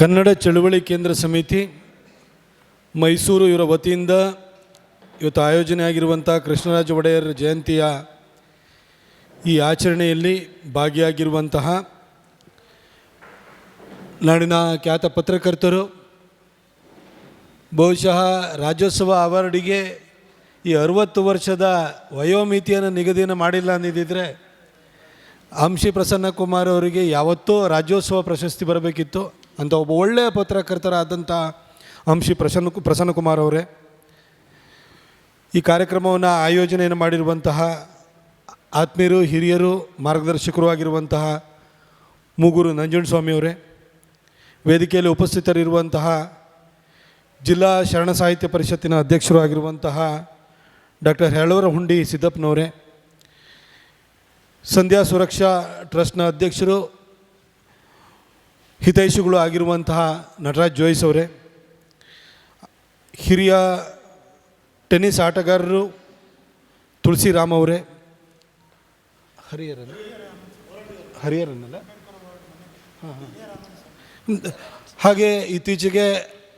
ಕನ್ನಡ ಚಳುವಳಿ ಕೇಂದ್ರ ಸಮಿತಿ ಮೈಸೂರು ಇವರ ವತಿಯಿಂದ ಇವತ್ತು ಆಯೋಜನೆ ಆಗಿರುವಂಥ ಕೃಷ್ಣರಾಜ ಒಡೆಯರ್ ಜಯಂತಿಯ ಈ ಆಚರಣೆಯಲ್ಲಿ ಭಾಗಿಯಾಗಿರುವಂತಹ ನಾಡಿನ ಖ್ಯಾತ ಪತ್ರಕರ್ತರು, ಬಹುಶಃ ರಾಜ್ಯೋತ್ಸವ ಅವಾರ್ಡಿಗೆ ಈ ಅರುವತ್ತು ವರ್ಷದ ವಯೋಮಿತಿಯನ್ನು ನಿಗದಿಯನ್ನು ಮಾಡಿಲ್ಲ ಅಂದಿದ್ದರೆ ಅಂಶಿ ಪ್ರಸನ್ನ ಕುಮಾರ್ ಅವರಿಗೆ ಯಾವತ್ತೂ ರಾಜ್ಯೋತ್ಸವ ಪ್ರಶಸ್ತಿ ಬರಬೇಕಿತ್ತು. ಅಂತ ಒಬ್ಬ ಒಳ್ಳೆಯ ಪತ್ರಕರ್ತರಾದಂಥ ಅಂಶಿ ಪ್ರಸನ್ನ ಪ್ರಸನ್ನ ಕುಮಾರ್ ಅವರೇ, ಈ ಕಾರ್ಯಕ್ರಮವನ್ನು ಆಯೋಜನೆಯನ್ನು ಮಾಡಿರುವಂತಹ ಆತ್ಮೀಯರು, ಹಿರಿಯರು, ಮಾರ್ಗದರ್ಶಕರು ಆಗಿರುವಂತಹ ಮೂಗೂರು ನಂಜುಂಡಸ್ವಾಮಿ ಅವರೇ, ವೇದಿಕೆಯಲ್ಲಿ ಉಪಸ್ಥಿತರಿರುವಂತಹ ಜಿಲ್ಲಾ ಶರಣ ಸಾಹಿತ್ಯ ಪರಿಷತ್ತಿನ ಅಧ್ಯಕ್ಷರು ಆಗಿರುವಂತಹ ಡಾಕ್ಟರ್ ಹೆಳವರ ಹುಂಡಿ ಸಿದ್ದಪ್ಪನವರೇ, ಸಂಧ್ಯಾ ಸುರಕ್ಷಾ ಟ್ರಸ್ಟ್ನ ಅಧ್ಯಕ್ಷರು ಹಿತೈಷಿಗಳು ಆಗಿರುವಂತಹ ನಟರಾಜ್ ಜೋಯಿಸ್ ಅವರೇ, ಹಿರಿಯ ಟೆನ್ನಿಸ್ ಆಟಗಾರರು ತುಳಸಿರಾಮ್ ಅವರೇ, ಹರಿಹರನ್, ಹರಿಹರನಲ್ಲ? ಹಾಂ ಹಾಂ. ಹಾಗೆ ಇತ್ತೀಚೆಗೆ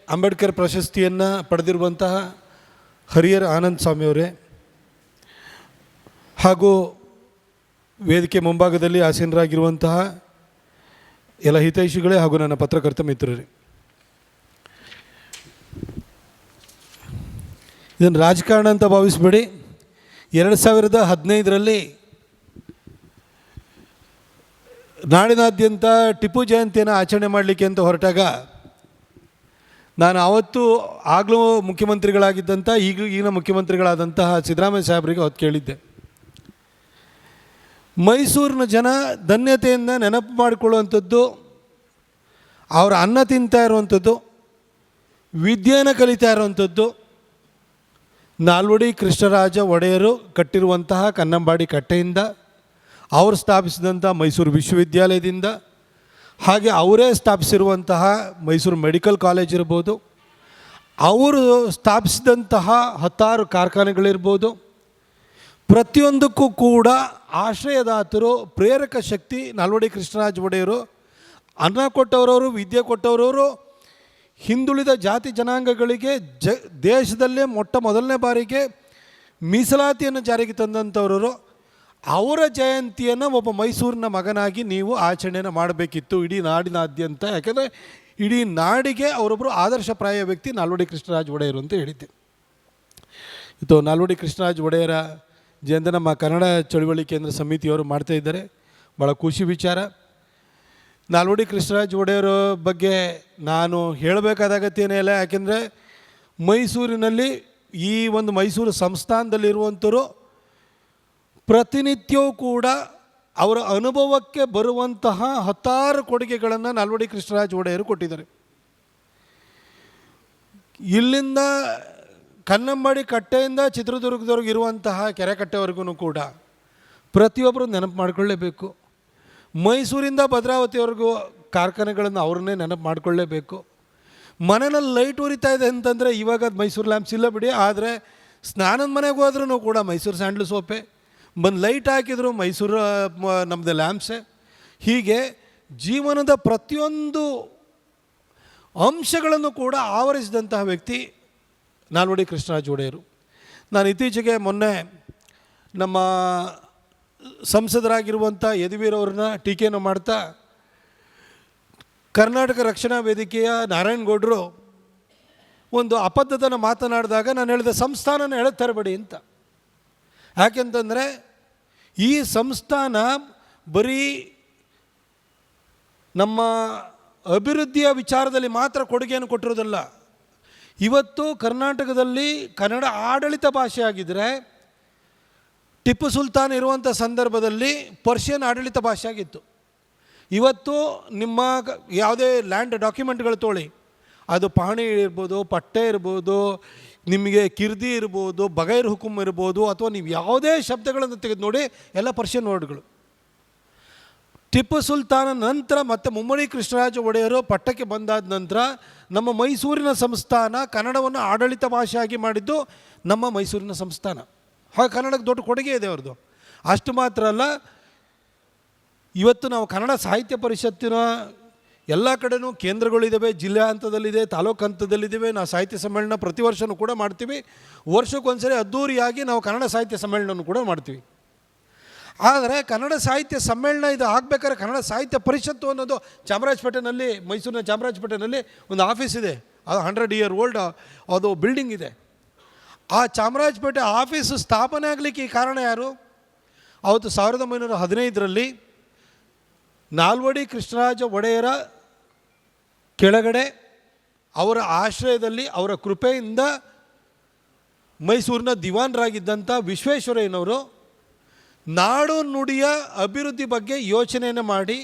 ಅಂಬೇಡ್ಕರ್ ಪ್ರಶಸ್ತಿಯನ್ನು ಪಡೆದಿರುವಂತಹ ಹರಿಹರ ಆನಂದ್ ಸ್ವಾಮಿ ಅವರೇ, ಹಾಗೂ ವೇದಿಕೆ ಮುಂಭಾಗದಲ್ಲಿ ಆಸೀನರಾಗಿರುವಂತಹ ಎಲ್ಲ ಹಿತೈಷಿಗಳೇ ಹಾಗೂ ನನ್ನ ಪತ್ರಕರ್ತ ಮಿತ್ರರೇ. ಇದನ್ನು ರಾಜಕಾರಣ ಅಂತ ಭಾವಿಸ್ಬೇಡಿ. ಎರಡು ಸಾವಿರದ ಹದಿನೈದರಲ್ಲಿ ನಾಡಿನಾದ್ಯಂತ ಟಿಪ್ಪು ಜಯಂತಿಯನ್ನು ಆಚರಣೆ ಮಾಡಲಿಕ್ಕೆ ಅಂತ ಹೊರಟಾಗ ನಾನು ಆವತ್ತು ಆಗಲೂ ಮುಖ್ಯಮಂತ್ರಿಗಳಾಗಿದ್ದಂಥ ಈಗ ಈಗಿನ ಮುಖ್ಯಮಂತ್ರಿಗಳಾದಂತಹ ಸಿದ್ದರಾಮಯ್ಯ ಸಾಹೇಬರಿಗೆ ಹೊತ್ತು ಕೇಳಿದ್ದೆ. ಮೈಸೂರಿನ ಜನ ಧನ್ಯತೆಯಿಂದ ನೆನಪು ಮಾಡಿಕೊಳ್ಳುವಂಥದ್ದು, ಅವರ ಅನ್ನ ತಿಂತಾ ಇರುವಂಥದ್ದು ವಿದ್ಯೆಯನ್ನು ಕಲಿತಾ ಇರುವಂಥದ್ದು. ನಾಲ್ವಡಿ ಕೃಷ್ಣರಾಜ ಒಡೆಯರು ಕಟ್ಟಿರುವಂತಹ ಕನ್ನಂಬಾಡಿ ಕಟ್ಟೆಯಿಂದ, ಅವರು ಸ್ಥಾಪಿಸಿದಂಥ ಮೈಸೂರು ವಿಶ್ವವಿದ್ಯಾಲಯದಿಂದ, ಹಾಗೆ ಅವರೇ ಸ್ಥಾಪಿಸಿರುವಂತಹ ಮೈಸೂರು ಮೆಡಿಕಲ್ ಕಾಲೇಜ್ ಇರ್ಬೋದು, ಅವರು ಸ್ಥಾಪಿಸಿದಂತಹ ಹತ್ತಾರು ಕಾರ್ಖಾನೆಗಳಿರ್ಬೋದು ಪ್ರತಿಯೊಂದಕ್ಕೂ ಕೂಡ ಆಶ್ರಯದಾತರು, ಪ್ರೇರಕ ಶಕ್ತಿ ನಾಲ್ವಡಿ ಕೃಷ್ಣರಾಜ ಒಡೆಯರು, ಅನ್ನ ಕೊಟ್ಟವರವರು, ವಿದ್ಯೆ ಕೊಟ್ಟವರವರು, ಹಿಂದುಳಿದ ಜಾತಿ ಜನಾಂಗಗಳಿಗೆ, ಜ, ದೇಶದಲ್ಲೇ ಮೊಟ್ಟ ಮೊದಲನೇ ಬಾರಿಗೆ ಮೀಸಲಾತಿಯನ್ನು ಜಾರಿಗೆ ತಂದಂಥವರು ಅವರ ಜಯಂತಿಯನ್ನು ಒಬ್ಬ ಮೈಸೂರಿನ ಮಗನಾಗಿ ನೀವು ಆಚರಣೆಯನ್ನು ಮಾಡಬೇಕಿತ್ತು ಇಡೀ ನಾಡಿನಾದ್ಯಂತ. ಯಾಕೆಂದರೆ ಇಡೀ ನಾಡಿಗೆ ಅವರೊಬ್ಬರು ಆದರ್ಶಪ್ರಾಯ ವ್ಯಕ್ತಿ ನಾಲ್ವಡಿ ಕೃಷ್ಣರಾಜ ಒಡೆಯರು ಅಂತ ಹೇಳಿದ್ದೆ. ಇದು ನಾಲ್ವಡಿ ಕೃಷ್ಣರಾಜ ಒಡೆಯರ ಜಯಂತಿ ನಮ್ಮ ಕನ್ನಡ ಚಳುವಳಿ ಕೇಂದ್ರ ಸಮಿತಿಯವರು ಮಾಡ್ತಾ ಇದ್ದಾರೆ. ಭಾಳ ಖುಷಿ ವಿಚಾರ. ನಾಲ್ವಡಿ ಕೃಷ್ಣರಾಜ್ ಒಡೆಯರ ಬಗ್ಗೆ ನಾನು ಹೇಳಬೇಕಾದ ಅಗತ್ಯನೇ ಇಲ್ಲ ಯಾಕೆಂದರೆ ಮೈಸೂರಿನಲ್ಲಿ ಈ ಒಂದು ಮೈಸೂರು ಸಂಸ್ಥಾನದಲ್ಲಿರುವಂಥವರು ಪ್ರತಿನಿತ್ಯವೂ ಕೂಡ ಅವರ ಅನುಭವಕ್ಕೆ ಬರುವಂತಹ ಹತ್ತಾರು ಕೊಡುಗೆಗಳನ್ನು ನಾಲ್ವಡಿ ಕೃಷ್ಣರಾಜ ಒಡೆಯರು ಕೊಟ್ಟಿದ್ದಾರೆ. ಇಲ್ಲಿಂದ ಕನ್ನಂಬಾಡಿ ಕಟ್ಟೆಯಿಂದ ಚಿತ್ರದುರ್ಗದವ್ರಿಗೆ ಇರುವಂತಹ ಕೆರೆಕಟ್ಟೆವರೆಗೂ ಕೂಡ ಪ್ರತಿಯೊಬ್ಬರು ನೆನಪು ಮಾಡಿಕೊಳ್ಳೇಬೇಕು. ಮೈಸೂರಿಂದ ಭದ್ರಾವತಿವರೆಗೂ ಕಾರ್ಖಾನೆಗಳನ್ನು ಅವ್ರನ್ನೇ ನೆನಪು ಮಾಡಿಕೊಳ್ಳೇಬೇಕು. ಮನೆಯಲ್ಲಿ ಲೈಟ್ ಉರಿತಾ ಇದೆ ಅಂತಂದರೆ ಇವಾಗ ಅದು ಮೈಸೂರು ಲ್ಯಾಂಪ್ಸ್ ಇಲ್ಲ ಬಿಡಿ, ಆದರೆ ಸ್ನಾನದ ಮನೆಗೆ ಹೋದ್ರೂ ಕೂಡ ಮೈಸೂರು ಸ್ಯಾಂಡಲ್ ಸೋಪೆ. ಬಂದು ಲೈಟ್ ಹಾಕಿದ್ರು ಮೈಸೂರು ನಮ್ಮದು ಲ್ಯಾಂಪ್ಸೆ. ಹೀಗೆ ಜೀವನದ ಪ್ರತಿಯೊಂದು ಅಂಶಗಳನ್ನು ಕೂಡ ಆವರಿಸಿದಂತಹ ವ್ಯಕ್ತಿ ನಾಲ್ವಡಿ ಕೃಷ್ಣರಾಜ ಒಡೆಯರು. ನಾನು ಇತ್ತೀಚೆಗೆ ಮೊನ್ನೆ ನಮ್ಮ ಸಂಸದರಾಗಿರುವಂಥ ಯದುವೀರವ್ರನ್ನ ಟೀಕೆಯನ್ನು ಮಾಡ್ತಾ ಕರ್ನಾಟಕ ರಕ್ಷಣಾ ವೇದಿಕೆಯ ನಾರಾಯಣಗೌಡರು ಒಂದು ಅಪದ್ಧತನ ಮಾತನಾಡಿದಾಗ ನಾನು ಹೇಳಿದೆ ಸಂಸ್ಥಾನನ ತರಬೇಡಿ ಅಂತ. ಯಾಕೆಂತಂದರೆ ಈ ಸಂಸ್ಥಾನ ಬರೀ ನಮ್ಮ ಅಭಿವೃದ್ಧಿಯ ವಿಚಾರದಲ್ಲಿ ಮಾತ್ರ ಕೊಡುಗೆಯನ್ನು ಕೊಟ್ಟಿರೋದಲ್ಲ ಇವತ್ತು ಕರ್ನಾಟಕದಲ್ಲಿ ಕನ್ನಡ ಆಡಳಿತ ಭಾಷೆ ಆಗಿದ್ದರೆ ಟಿಪ್ಪು ಸುಲ್ತಾನ್ ಇರುವಂಥ ಸಂದರ್ಭದಲ್ಲಿ ಪರ್ಷಿಯನ್ ಆಡಳಿತ ಭಾಷೆ ಆಗಿತ್ತು ಇವತ್ತು ನಿಮ್ಮ ಯಾವುದೇ ಲ್ಯಾಂಡ್ ಡಾಕ್ಯುಮೆಂಟ್ಗಳು ತೊಗೊಳ್ಳಿ ಅದು ಪಹಣಿ ಇರ್ಬೋದು, ಪಟ್ಟೆ ಇರ್ಬೋದು, ನಿಮಗೆ ಕಿರ್ದಿ ಇರ್ಬೋದು, ಬಗೈರ್ ಹುಕುಮ್ ಇರ್ಬೋದು, ಅಥವಾ ನೀವು ಯಾವುದೇ ಶಬ್ದಗಳನ್ನು ತೆಗೆದು ನೋಡಿ ಎಲ್ಲ ಪರ್ಷಿಯನ್ ವರ್ಡ್ಗಳು. ಟಿಪ್ಪು ಸುಲ್ತಾನ ನಂತರ ಮತ್ತೆ ಮುಮ್ಮಡಿ ಕೃಷ್ಣರಾಜ ಒಡೆಯರು ಪಟ್ಟಕ್ಕೆ ಬಂದಾದ ನಂತರ ನಮ್ಮ ಮೈಸೂರಿನ ಸಂಸ್ಥಾನ ಕನ್ನಡವನ್ನು ಆಡಳಿತ ಭಾಷೆಯಾಗಿ ಮಾಡಿದ್ದು ನಮ್ಮ ಮೈಸೂರಿನ ಸಂಸ್ಥಾನ. ಹಾಗೆ ಕನ್ನಡಕ್ಕೆ ದೊಡ್ಡ ಕೊಡುಗೆ ಇದೆ ಅವ್ರದ್ದು. ಅಷ್ಟು ಮಾತ್ರ ಅಲ್ಲ, ಇವತ್ತು ನಾವು ಕನ್ನಡ ಸಾಹಿತ್ಯ ಪರಿಷತ್ತಿನ ಎಲ್ಲ ಕಡೆನೂ ಕೇಂದ್ರಗಳಿದ್ದಾವೆ ಜಿಲ್ಲಾ ಹಂತದಲ್ಲಿದೆ, ತಾಲೂಕು ಹಂತದಲ್ಲಿದ್ದೇವೆ ನಾವು ಸಾಹಿತ್ಯ ಸಮ್ಮೇಳನ ಪ್ರತಿ ವರ್ಷವೂ ಕೂಡ ಮಾಡ್ತೀವಿ. ವರ್ಷಕ್ಕೊಂದ್ಸರಿ ಅದ್ಧೂರಿಯಾಗಿ ನಾವು ಕನ್ನಡ ಸಾಹಿತ್ಯ ಸಮ್ಮೇಳನವನ್ನು ಕೂಡ ಮಾಡ್ತೀವಿ. ಆದರೆ ಕನ್ನಡ ಸಾಹಿತ್ಯ ಸಮ್ಮೇಳನ ಇದು ಆಗಬೇಕಾದ್ರೆ ಕನ್ನಡ ಸಾಹಿತ್ಯ ಪರಿಷತ್ತು ಅನ್ನೋದು ಚಾಮರಾಜಪೇಟೆನಲ್ಲಿ, ಮೈಸೂರಿನ ಚಾಮರಾಜಪೇಟೆನಲ್ಲಿ ಒಂದು ಆಫೀಸ್ ಇದೆ. ಅದು ಹಂಡ್ರೆಡ್ ಇಯರ್ ಓಲ್ಡ್, ಅದು ಬಿಲ್ಡಿಂಗ್ ಇದೆ. ಆ ಚಾಮರಾಜಪೇಟೆ ಆಫೀಸ್ ಸ್ಥಾಪನೆ ಆಗಲಿಕ್ಕೆ ಈ ಕಾರಣ ಯಾರು? ಅವತ್ತು ಸಾವಿರದ ಒಂಬೈನೂರ ಹದಿನೈದರಲ್ಲಿ ನಾಲ್ವಡಿ ಕೃಷ್ಣರಾಜ ಒಡೆಯರ ಕೆಳಗಡೆ ಅವರ ಆಶ್ರಯದಲ್ಲಿ, ಅವರ ಕೃಪೆಯಿಂದ ಮೈಸೂರಿನ ದಿವಾನರಾಗಿದ್ದಂಥ ವಿಶ್ವೇಶ್ವರಯ್ಯನವರು ನಾಡು ನುಡಿಯ ಅಭಿವೃದ್ಧಿ ಬಗ್ಗೆ ಯೋಚನೆಯನ್ನು ಮಾಡಿ.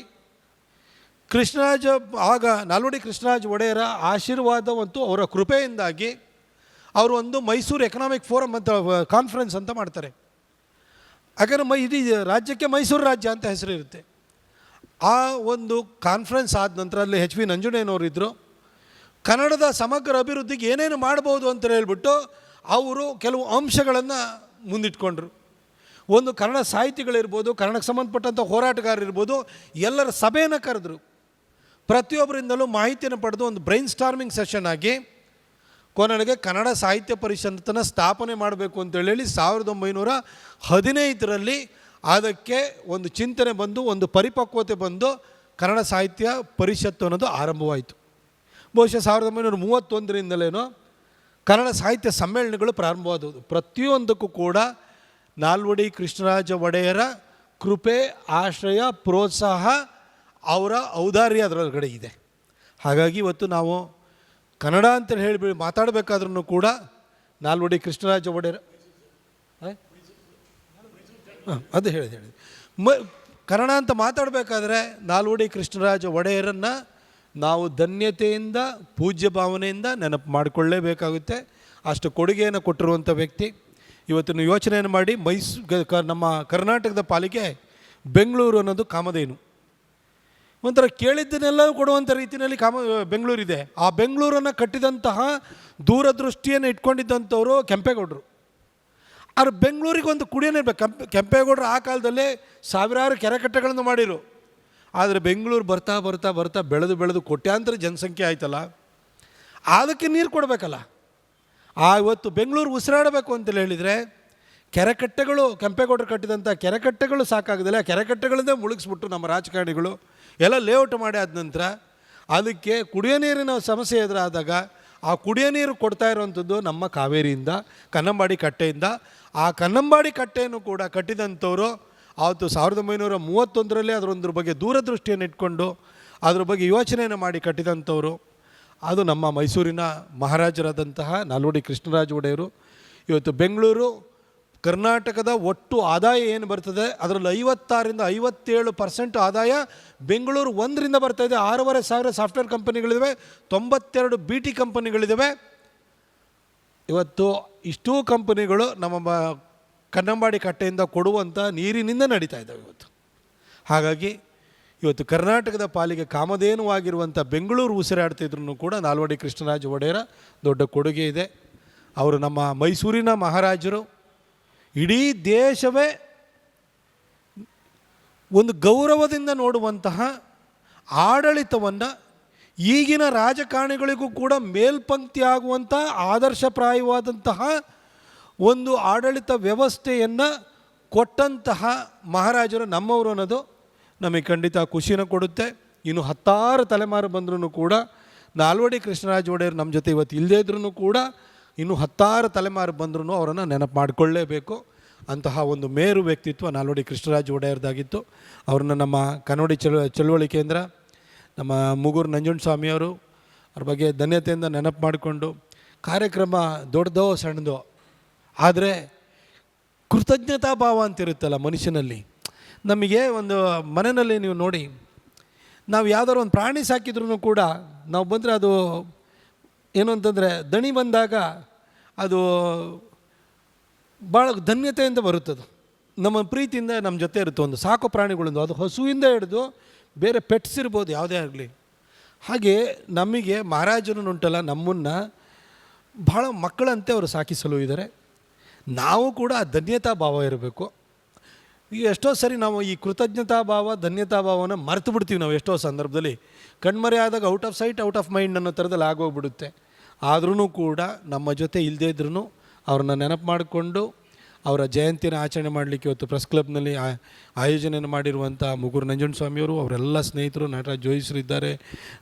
ಕೃಷ್ಣರಾಜ, ಆಗ ನಾಲ್ವಡಿ ಕೃಷ್ಣರಾಜ ಒಡೆಯರ ಆಶೀರ್ವಾದವಂತೂ ಅವರ ಕೃಪೆಯಿಂದಾಗಿ ಅವರು ಒಂದು ಮೈಸೂರು ಎಕನಾಮಿಕ್ ಫೋರಮ್ ಅಂತ ಕಾನ್ಫರೆನ್ಸ್ ಅಂತ ಮಾಡ್ತಾರೆ. ಯಾಕಂದರೆ ಮೈ, ಇಡೀ ರಾಜ್ಯಕ್ಕೆ ಮೈಸೂರು ರಾಜ್ಯ ಅಂತ ಹೆಸರು ಇರುತ್ತೆ ಆ ಒಂದು ಕಾನ್ಫರೆನ್ಸ್ ಆದ ನಂತರ ಅಲ್ಲಿ ಎಚ್ ವಿ ನಂಜುಂಡಯ್ಯನವರು ಇದ್ದರು ಕನ್ನಡದ ಸಮಗ್ರ ಅಭಿವೃದ್ಧಿಗೆ ಏನೇನು ಮಾಡ್ಬೋದು ಅಂತ ಹೇಳ್ಬಿಟ್ಟು ಅವರು ಕೆಲವು ಅಂಶಗಳನ್ನು ಮುಂದಿಟ್ಕೊಂಡ್ರು. ಒಂದು ಕನ್ನಡ ಸಾಹಿತಿಗಳಿರ್ಬೋದು, ಕನ್ನಡಕ್ಕೆ ಸಂಬಂಧಪಟ್ಟಂಥ ಹೋರಾಟಗಾರರಿರ್ಬೋದು, ಎಲ್ಲರ ಸಭೆಯನ್ನು ಕರೆದ್ರು. ಪ್ರತಿಯೊಬ್ಬರಿಂದಲೂ ಮಾಹಿತಿಯನ್ನು ಪಡೆದು ಒಂದು ಬ್ರೈನ್ ಸ್ಟಾರ್ಮಿಂಗ್ ಸೆಷನ್ ಆಗಿ, ಕೊನೆಗೆ ಕನ್ನಡ ಸಾಹಿತ್ಯ ಪರಿಷತ್ತನ್ನು ಸ್ಥಾಪನೆ ಮಾಡಬೇಕು ಅಂತೇಳಿ ಸಾವಿರದ ಒಂಬೈನೂರ ಹದಿನೈದರಲ್ಲಿ ಅದಕ್ಕೆ ಒಂದು ಚಿಂತನೆ ಬಂದು, ಒಂದು ಪರಿಪಕ್ವತೆ ಬಂದು ಕನ್ನಡ ಸಾಹಿತ್ಯ ಪರಿಷತ್ತು ಅನ್ನೋದು ಆರಂಭವಾಯಿತು. ಬಹುಶಃ ಸಾವಿರದ ಒಂಬೈನೂರ ಮೂವತ್ತೊಂದರಿಂದಲೇನೋ ಕನ್ನಡ ಸಾಹಿತ್ಯ ಸಮ್ಮೇಳನಗಳು ಪ್ರಾರಂಭವಾದವು. ಪ್ರತಿಯೊಂದಕ್ಕೂ ಕೂಡ ನಾಲ್ವಡಿ ಕೃಷ್ಣರಾಜ ಒಡೆಯರ ಕೃಪೆ, ಆಶ್ರಯ, ಪ್ರೋತ್ಸಾಹ ಅವರ ಔದಾರ್ಯ ಅದರೊಳಗಡೆ ಇದೆ. ಹಾಗಾಗಿ ಇವತ್ತು ನಾವು ಕನ್ನಡ ಅಂತ ಹೇಳಿ ಮಾತಾಡಬೇಕಾದ್ರೂ ಕೂಡ ನಾಲ್ವಡಿ ಕೃಷ್ಣರಾಜ ಒಡೆಯರ ಅದು ಹೇಳಿದೆ ಹೇಳಿ ಮ, ಕನ್ನಡ ಅಂತ ಮಾತಾಡಬೇಕಾದ್ರೆ ನಾಲ್ವಡಿ ಕೃಷ್ಣರಾಜ ಒಡೆಯರನ್ನು ನಾವು ಧನ್ಯತೆಯಿಂದ, ಪೂಜ್ಯ ಭಾವನೆಯಿಂದ ನೆನಪು ಮಾಡಿಕೊಳ್ಳೇಬೇಕಾಗುತ್ತೆ. ಅಷ್ಟು ಕೊಡುಗೆಯನ್ನು ಕೊಟ್ಟಿರುವಂಥ ವ್ಯಕ್ತಿ. ಇವತ್ತಿನ ಯೋಚನೆಯನ್ನು ಮಾಡಿ ಮೈಸೂ ಕ- ನಮ್ಮ ಕರ್ನಾಟಕದ ಪಾಲಿಗೆ ಬೆಂಗಳೂರು ಅನ್ನೋದು ಕಾಮಧೇನು. ಒಂಥರ ಕೇಳಿದ್ದನ್ನೆಲ್ಲ ಕೊಡುವಂಥ ರೀತಿಯಲ್ಲಿ ಕಾಮ ಬೆಂಗಳೂರಿದೆ. ಆ ಬೆಂಗಳೂರನ್ನು ಕಟ್ಟಿದಂತಹ ದೂರದೃಷ್ಟಿಯನ್ನು ಇಟ್ಕೊಂಡಿದ್ದಂಥವರು ಕೆಂಪೇಗೌಡರು. ಅವ್ರು ಬೆಂಗಳೂರಿಗೆ ಒಂದು ಕುಡಿಯೋ ಇರಬೇಕು ಕೆಂಪ ಕೆಂಪೇಗೌಡರು ಆ ಕಾಲದಲ್ಲಿ ಸಾವಿರಾರು ಕೆರೆಕಟ್ಟೆಗಳನ್ನು ಮಾಡಿರು. ಆದರೆ ಬೆಂಗಳೂರು ಬರ್ತಾ ಬರ್ತಾ ಬರ್ತಾ ಬೆಳೆದು ಬೆಳೆದು ಕೋಟ್ಯಾಂತರ ಜನಸಂಖ್ಯೆ ಆಯ್ತಲ್ಲ. ಅದಕ್ಕೆ ನೀರು ಕೊಡಬೇಕಲ್ಲ. ಆ, ಇವತ್ತು ಬೆಂಗಳೂರು ಉಸಿರಾಡಬೇಕು ಅಂತೇಳಿ ಹೇಳಿದರೆ, ಕೆರೆಕಟ್ಟೆಗಳು, ಕೆಂಪೇಗೌಡರು ಕಟ್ಟಿದಂಥ ಕೆರೆಕಟ್ಟೆಗಳು ಸಾಕಾಗದಿಲ್ಲ. ಕೆರೆಕಟ್ಟೆಗಳನ್ನೇ ಮುಳುಗಿಸ್ಬಿಟ್ಟು ನಮ್ಮ ರಾಜಕಾರಣಿಗಳು ಎಲ್ಲ ಲೇಔಟ್ ಮಾಡಿ ಆದ ನಂತರ ಅದಕ್ಕೆ ಕುಡಿಯೋ ನೀರಿನ ಸಮಸ್ಯೆ ಎದುರಾದಾಗ ಆ ಕುಡಿಯೋ ನೀರು ಕೊಡ್ತಾ ಇರುವಂಥದ್ದು ನಮ್ಮ ಕಾವೇರಿಯಿಂದ, ಕನ್ನಂಬಾಡಿ ಕಟ್ಟೆಯಿಂದ. ಆ ಕನ್ನಂಬಾಡಿ ಕಟ್ಟೆಯನ್ನು ಕೂಡ ಕಟ್ಟಿದಂಥವರು ಆವತ್ತು ಸಾವಿರದ ಒಂಬೈನೂರ ಮೂವತ್ತೊಂದರಲ್ಲೇ ಅದರೊಂದ್ರ ಬಗ್ಗೆ ದೂರದೃಷ್ಟಿಯನ್ನು ಇಟ್ಕೊಂಡು ಅದ್ರ ಬಗ್ಗೆ ಯೋಚನೆಯನ್ನು ಮಾಡಿ ಕಟ್ಟಿದಂಥವರು. ಅದು ನಮ್ಮ ಮೈಸೂರಿನ ಮಹಾರಾಜರಾದಂತಹ ನಾಲ್ವಡಿ ಕೃಷ್ಣರಾಜ ಒಡೆಯರು. ಇವತ್ತು ಬೆಂಗಳೂರು ಕರ್ನಾಟಕದ ಒಟ್ಟು ಆದಾಯ ಏನು ಬರ್ತದೆ? ಅದರಲ್ಲಿ ಐವತ್ತಾರಿಂದ ಐವತ್ತೇಳು ಪರ್ಸೆಂಟ್ ಆದಾಯ ಬೆಂಗಳೂರು ಒಂದರಿಂದ ಬರ್ತಾ ಇದೆ. ಆರೂವರೆ ಸಾವಿರ ಸಾಫ್ಟ್ವೇರ್ ಕಂಪನಿಗಳಿದ್ದಾವೆ ತೊಂಬತ್ತೆರಡು ಬಿ ಟಿ ಕಂಪನಿಗಳಿದ್ದಾವೆ ಇವತ್ತು ಇಷ್ಟೂ ಕಂಪನಿಗಳು ನಮ್ಮ ಕನ್ನಂಬಾಡಿ ಕಟ್ಟೆಯಿಂದ ಕೊಡುವಂಥ ನೀರಿನಿಂದ ನಡೀತಾ ಇದ್ದಾವೆ ಇವತ್ತು. ಹಾಗಾಗಿ ಇವತ್ತು ಕರ್ನಾಟಕದ ಪಾಲಿಗೆ ಕಾಮಧೇನುವಾಗಿರುವಂಥ ಬೆಂಗಳೂರು ಉಸಿರಾಡ್ತಿದ್ರು ಕೂಡ ನಾಲ್ವಡಿ ಕೃಷ್ಣರಾಜ ಒಡೆಯರ ದೊಡ್ಡ ಕೊಡುಗೆ ಇದೆ. ಅವರು ನಮ್ಮ ಮೈಸೂರಿನ ಮಹಾರಾಜರು, ಇಡೀ ದೇಶವೇ ಒಂದು ಗೌರವದಿಂದ ನೋಡುವಂತಹ ಆಡಳಿತವನ್ನು ಈಗಿನ ರಾಜಕಾರಣಿಗಳಿಗೂ ಕೂಡ ಮೇಲ್ಪಂಕ್ತಿ ಆಗುವಂಥ ಆದರ್ಶಪ್ರಾಯವಾದಂತಹ ಒಂದು ಆಡಳಿತ ವ್ಯವಸ್ಥೆಯನ್ನು ಕೊಟ್ಟಂತಹ ಮಹಾರಾಜರು ನಮ್ಮವರು ಅನ್ನೋದು ನಮಗೆ ಖಂಡಿತ ಖುಷಿನ ಕೊಡುತ್ತೆ. ಇನ್ನು ಹತ್ತಾರು ತಲೆಮಾರು ಬಂದ್ರೂ ಕೂಡ ನಾಲ್ವಡಿ ಕೃಷ್ಣರಾಜ ಒಡೆಯರು ನಮ್ಮ ಜೊತೆ ಇವತ್ತು ಇಲ್ಲದೇ ಇದ್ರೂ ಕೂಡ ಇನ್ನು ಹತ್ತಾರು ತಲೆಮಾರು ಬಂದ್ರೂ ಅವರನ್ನು ನೆನಪು ಮಾಡಿಕೊಳ್ಳೇಬೇಕು. ಅಂತಹ ಒಂದು ಮೇರು ವ್ಯಕ್ತಿತ್ವ ನಾಲ್ವಡಿ ಕೃಷ್ಣರಾಜ ಒಡೆಯರ್ದಾಗಿತ್ತು. ಅವ್ರನ್ನ ನಮ್ಮ ಕನ್ನಡಿ ಚಳ ಚಳುವಳಿ ಕೇಂದ್ರ, ನಮ್ಮ ಮುಗೂರು ನಂಜುಂಡ ಸ್ವಾಮಿಯವರು ಅವ್ರ ಬಗ್ಗೆ ಧನ್ಯತೆಯಿಂದ ನೆನಪು ಮಾಡಿಕೊಂಡು ಕಾರ್ಯಕ್ರಮ ದೊಡ್ಡದೋ ಸಣ್ಣದೋ, ಆದರೆ ಕೃತಜ್ಞತಾ ಭಾವ ಅಂತಿರುತ್ತಲ್ಲ ಮನುಷ್ಯನಲ್ಲಿ. ನಮಗೆ ಒಂದು ಮನೆಯಲ್ಲಿ ನೀವು ನೋಡಿ, ನಾವು ಯಾವ್ದಾದ್ರು ಒಂದು ಪ್ರಾಣಿ ಸಾಕಿದ್ರೂ ಕೂಡ ನಾವು ಬಂದರೆ ಅದು ಏನು ಅಂತಂದರೆ ದಣಿ ಬಂದಾಗ ಅದು ಭಾಳ ಧನ್ಯತೆಯಿಂದ ಬರುತ್ತದು. ನಮ್ಮ ಪ್ರೀತಿಯಿಂದ ನಮ್ಮ ಜೊತೆ ಇರುತ್ತೆ ಒಂದು ಸಾಕು ಪ್ರಾಣಿಗಳಿಂದ, ಅದು ಹಸುವಿಂದ ಹಿಡಿದು ಬೇರೆ ಪೆಟ್ಸ್ ಇರ್ಬೋದು, ಯಾವುದೇ ಆಗಲಿ. ಹಾಗೆ ನಮಗೆ ಮಹಾರಾಜರು ಉಂಟಲ್ಲ, ನಮ್ಮನ್ನು ಭಾಳ ಮಕ್ಕಳಂತೆ ಅವರು ಸಾಕಿಸಲು ಇದ್ದಾರೆ. ನಾವು ಕೂಡ ಆ ಧನ್ಯತಾ ಭಾವ ಇರಬೇಕು. ಈಗ ಎಷ್ಟೋ ಸರಿ ನಾವು ಈ ಕೃತಜ್ಞತಾ ಭಾವ ಧನ್ಯತಾ ಭಾವನ ಮರೆತು ಬಿಡ್ತೀವಿ ನಾವು ಎಷ್ಟೋ ಸಂದರ್ಭದಲ್ಲಿ. ಕಣ್ಮರೆ ಆದಾಗ out of sight, out of mind ಅನ್ನೋ ಥರದಲ್ಲಿ ಆಗೋಗ್ಬಿಡುತ್ತೆ. ಆದ್ರೂ ಕೂಡ ನಮ್ಮ ಜೊತೆ ಇಲ್ಲದೇ ಇದ್ರೂ ಅವ್ರನ್ನ ನೆನಪು ಮಾಡಿಕೊಂಡು, ಅವರ ಜಯಂತಿನ ಆಚರಣೆ ಮಾಡಲಿಕ್ಕೆ ಇವತ್ತು ಪ್ರೆಸ್ ಕ್ಲಬ್ನಲ್ಲಿ ಆಯೋಜನೆಯನ್ನು ಮಾಡಿರುವಂಥ ಮುಗುರು ನಂಜುಂಡಸ್ವಾಮಿಯವರು, ಅವರೆಲ್ಲ ಸ್ನೇಹಿತರು, ನಟರಾಜ್ ಜೋಯಿಸ್ರು ಇದ್ದಾರೆ,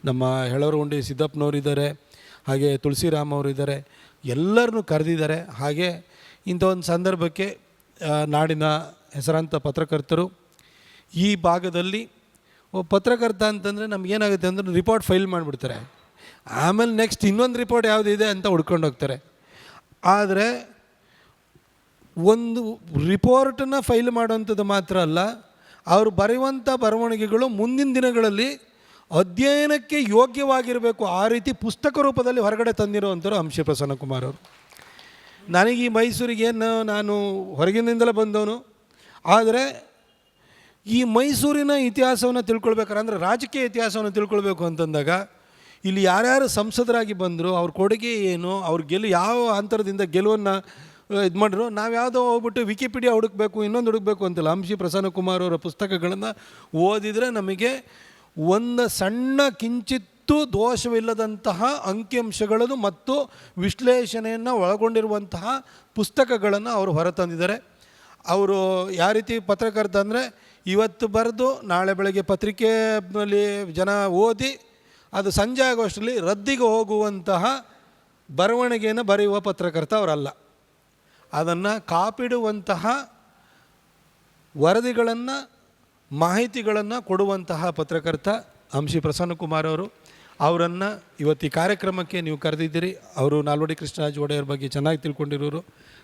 ನಮ್ಮ ಹೆಳವರಗುಂಡಿ ಸಿದ್ದಪ್ಪನವರು ಇದ್ದಾರೆ, ಹಾಗೆ ತುಳಸಿರಾಮ್ ಅವರು ಇದ್ದಾರೆ, ಎಲ್ಲರನ್ನೂ ಕರೆದಿದ್ದಾರೆ. ಹಾಗೆ ಇಂಥ ಒಂದು ಸಂದರ್ಭಕ್ಕೆ ನಾಡಿನ ಹೆಸರಾಂತ ಪತ್ರಕರ್ತರು, ಈ ಭಾಗದಲ್ಲಿ ಪತ್ರಕರ್ತ ಅಂತಂದರೆ ನಮಗೇನಾಗುತ್ತೆ ಅಂದರೆ ರಿಪೋರ್ಟ್ ಫೈಲ್ ಮಾಡಿಬಿಡ್ತಾರೆ. ಆಮೇಲೆ ನೆಕ್ಸ್ಟ್ ಇನ್ನೊಂದು ರಿಪೋರ್ಟ್ ಯಾವುದಿದೆ ಅಂತ ಹುಡ್ಕೊಂಡು ಹೋಗ್ತಾರೆ. ಆದರೆ ಒಂದು ರಿಪೋರ್ಟನ್ನು ಫೈಲ್ ಮಾಡುವಂಥದ್ದು ಮಾತ್ರ ಅಲ್ಲ, ಅವರು ಬರೆಯುವಂಥ ಬರವಣಿಗೆಗಳು ಮುಂದಿನ ದಿನಗಳಲ್ಲಿ ಅಧ್ಯಯನಕ್ಕೆ ಯೋಗ್ಯವಾಗಿರಬೇಕು. ಆ ರೀತಿ ಪುಸ್ತಕ ರೂಪದಲ್ಲಿ ಹೊರಗಡೆ ತಂದಿರುವಂಥವ್ರು ಅಂಶ ಪ್ರಸನ್ನ ಕುಮಾರ್ ಅವರು. ನನಗೆ ಈ ಮೈಸೂರಿಗೆ ಏನು ನಾನು ಹೊರಗಿನಿಂದಲೇ ಬಂದವನು. ಆದರೆ ಈ ಮೈಸೂರಿನ ಇತಿಹಾಸವನ್ನು ತಿಳ್ಕೊಳ್ಬೇಕಾರೆ, ಅಂದರೆ ರಾಜಕೀಯ ಇತಿಹಾಸವನ್ನು ತಿಳ್ಕೊಳ್ಬೇಕು ಅಂತಂದಾಗ, ಇಲ್ಲಿ ಯಾರ್ಯಾರು ಸಂಸದರಾಗಿ ಬಂದರು, ಅವ್ರ ಕೊಡುಗೆ ಏನು, ಅವ್ರ ಗೆಲು ಯಾವ ಅಂತರದಿಂದ ಗೆಲುವನ್ನು ಇದು ಮಾಡಿದ್ರು ನಾವು ಯಾವುದೋ ಹೋಗ್ಬಿಟ್ಟು ವಿಕಿಪೀಡಿಯಾ ಹುಡುಕಬೇಕು, ಇನ್ನೊಂದು ಹುಡುಕಬೇಕು ಅಂತಲ್ಲ. ಅಂಶಿ ಪ್ರಸನ್ನ ಕುಮಾರ್ ಅವರ ಪುಸ್ತಕಗಳನ್ನು ಓದಿದರೆ ನಮಗೆ ಒಂದು ಸಣ್ಣ ಕಿಂಚಿತ್ತೂ ದೋಷವಿಲ್ಲದಂತಹ ಅಂಕಿಅಂಶಗಳನ್ನು ಮತ್ತು ವಿಶ್ಲೇಷಣೆಯನ್ನು ಒಳಗೊಂಡಿರುವಂತಹ ಪುಸ್ತಕಗಳನ್ನು ಅವರು ಹೊರತಂದಿದ್ದಾರೆ. ಅವರು ಯಾವ ರೀತಿ ಪತ್ರಕರ್ತ ಅಂದರೆ ಇವತ್ತು ಬರೆದು ನಾಳೆ ಬೆಳಗ್ಗೆ ಪತ್ರಿಕೆಯಲ್ಲಿ ಜನ ಓದಿ ಅದು ಸಂಜೆ ಆಗೋಷ್ಟರಲ್ಲಿ ರದ್ದಿಗೆ ಹೋಗುವಂತಹ ಬರವಣಿಗೆಯನ್ನು ಬರೆಯುವ ಪತ್ರಕರ್ತ ಅವರಲ್ಲ. ಅದನ್ನು ಕಾಪಿಡುವಂತಹ ವರದಿಗಳನ್ನು, ಮಾಹಿತಿಗಳನ್ನು ಕೊಡುವಂತಹ ಪತ್ರಕರ್ತ ಅಂಶಿ ಪ್ರಸನ್ನಕುಮಾರ್ ಅವರು. ಅವರನ್ನು ಇವತ್ತು ಈ ಕಾರ್ಯಕ್ರಮಕ್ಕೆ ನೀವು ಕರೆದಿದ್ದೀರಿ. ಅವರು ನಾಲ್ವಡಿ ಕೃಷ್ಣರಾಜ ಒಡೆಯವ್ರ ಬಗ್ಗೆ ಚೆನ್ನಾಗಿ ತಿಳ್ಕೊಂಡಿರೋರು.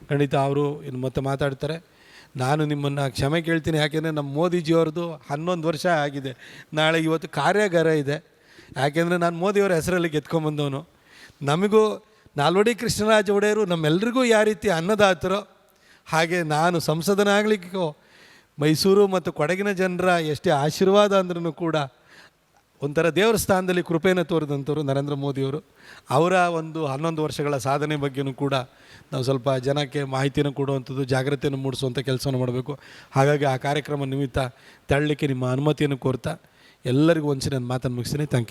ಖಂಡಿತ ಅವರು ಇನ್ನು ಮತ್ತೆ ಮಾತಾಡ್ತಾರೆ. ನಾನು ನಿಮ್ಮನ್ನು ಕ್ಷಮೆ ಕೇಳ್ತೀನಿ, ಯಾಕೆಂದರೆ ನಮ್ಮ ಮೋದಿಜಿಯವ್ರದ್ದು ಹನ್ನೊಂದು ವರ್ಷ ಆಗಿದೆ. ನಾಳೆ ಇವತ್ತು ಕಾರ್ಯಾಗಾರ ಇದೆ. ಯಾಕೆಂದರೆ ನಾನು ಮೋದಿಯವರ ಹೆಸರಲ್ಲಿ ಗೆದ್ಕೊಂಬಂದವನು. ನಮಗೂ ನಾಲ್ವಡಿ ಕೃಷ್ಣರಾಜ ಒಡೆಯರು ನಮ್ಮೆಲ್ರಿಗೂ ಯಾವ ರೀತಿ ಅನ್ನದಾತರೋ, ಹಾಗೆ ನಾನು ಸಂಸದನಾಗಲಿಕ್ಕೂ ಮೈಸೂರು ಮತ್ತು ಕೊಡಗಿನ ಜನರ ಎಷ್ಟೇ ಆಶೀರ್ವಾದ ಅಂದ್ರೂ ಕೂಡ ಒಂಥರ ದೇವರ ಸ್ಥಾನದಲ್ಲಿ ಕೃಪೆಯನ್ನು ತೋರಿದಂಥವ್ರು ನರೇಂದ್ರ ಮೋದಿಯವರು. ಅವರ ಒಂದು ಹನ್ನೊಂದು ವರ್ಷಗಳ ಸಾಧನೆ ಬಗ್ಗೆನೂ ಕೂಡ ನಾವು ಸ್ವಲ್ಪ ಜನಕ್ಕೆ ಮಾಹಿತಿಯನ್ನು ಕೊಡುವಂಥದ್ದು, ಜಾಗೃತಿಯನ್ನು ಮೂಡಿಸುವಂಥ ಕೆಲಸವನ್ನು ಮಾಡಬೇಕು. ಹಾಗಾಗಿ ಆ ಕಾರ್ಯಕ್ರಮ ನಿಮಿತ್ತ ತೆರಳಲಿಕ್ಕೆ ನಿಮ್ಮ ಅನುಮತಿಯನ್ನು ಕೋರ್ತಾ ಎಲ್ಲರಿಗೂ ಸಿನ ಮಾತನ್ನು ಮುಗಿಸ್ತೀನಿ. Thank you